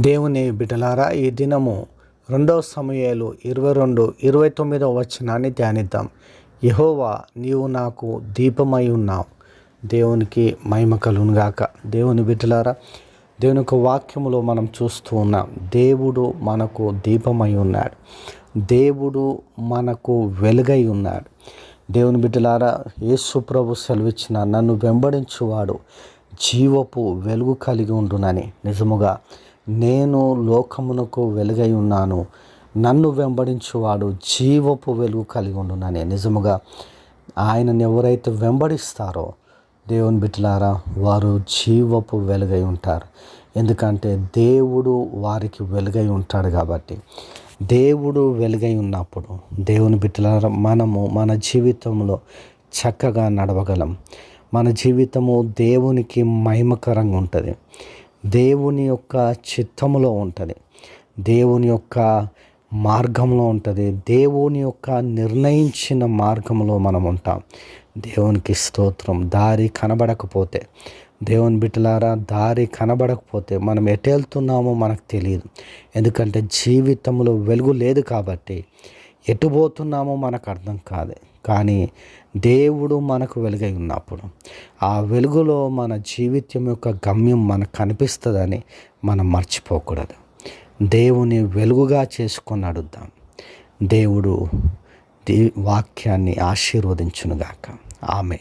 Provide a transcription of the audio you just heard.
దేవుని బిడ్డలారా ఈ దినము రెండవ సమయాలు ఇరవై రెండు ఇరవై తొమ్మిదవ వచనాన్ని ధ్యానిద్దాం. యహోవా నీవు నాకు దీపమై ఉన్నావు. దేవునికి మహిమ కలుగునుగాక దేవుని బిడ్డలారా దేవుని యొక్క వాక్యములో మనం చూస్తూ ఉన్నాం దేవుడు మనకు దీపమై ఉన్నాడు. దేవుడు మనకు వెలుగై ఉన్నాడు. దేవుని బిడ్డలారా యేసు ప్రభు సెలవిచ్చిన నన్ను వెంబడించువాడు జీవపు వెలుగు కలిగి ఉండునని. నిజముగా నేను లోకమునకు వెలుగై ఉన్నాను. నన్ను వెంబడించువాడు జీవపు వెలుగు కలిగి ఉండునని. నిజముగా ఆయనను ఎవరైతే వెంబడిస్తారో దేవుని బిడ్డలారా వారు జీవపు వెలుగై ఉంటారు. ఎందుకంటే దేవుడు వారికి వెలుగై ఉంటాడు కాబట్టి. దేవుడు వెలుగై ఉన్నప్పుడు దేవుని బిడ్డలారా మనము మన జీవితంలో చక్కగా నడవగలం. మన జీవితము దేవునికి మహిమకరంగా ఉంటుంది. దేవుని యొక్క చిత్తములో ఉంటుంది. దేవుని యొక్క మార్గంలో ఉంటుంది. దేవుని యొక్క నిర్ణయించిన మార్గంలో మనం ఉంటాం. దేవునికి స్తోత్రం. దారి కనబడకపోతే దేవుని బిడ్డలారా దారి కనబడకపోతే మనం ఎటు వెళ్తున్నామో మనకు తెలియదు. ఎందుకంటే జీవితంలో వెలుగు లేదు కాబట్టి ఎటు పోతున్నామో మనకు అర్థం కాదు. కానీ దేవుడు మనకు వెలుగై ఉన్నప్పుడు ఆ వెలుగులో మన జీవితం యొక్క గమ్యం మనకు కనిపిస్తుందని మనం మర్చిపోకూడదు. దేవుని వెలుగుగా చేసుకొని అడుగుదాం దేవుడు దే వాక్యాన్ని ఆశీర్వదించునుగాక. ఆమె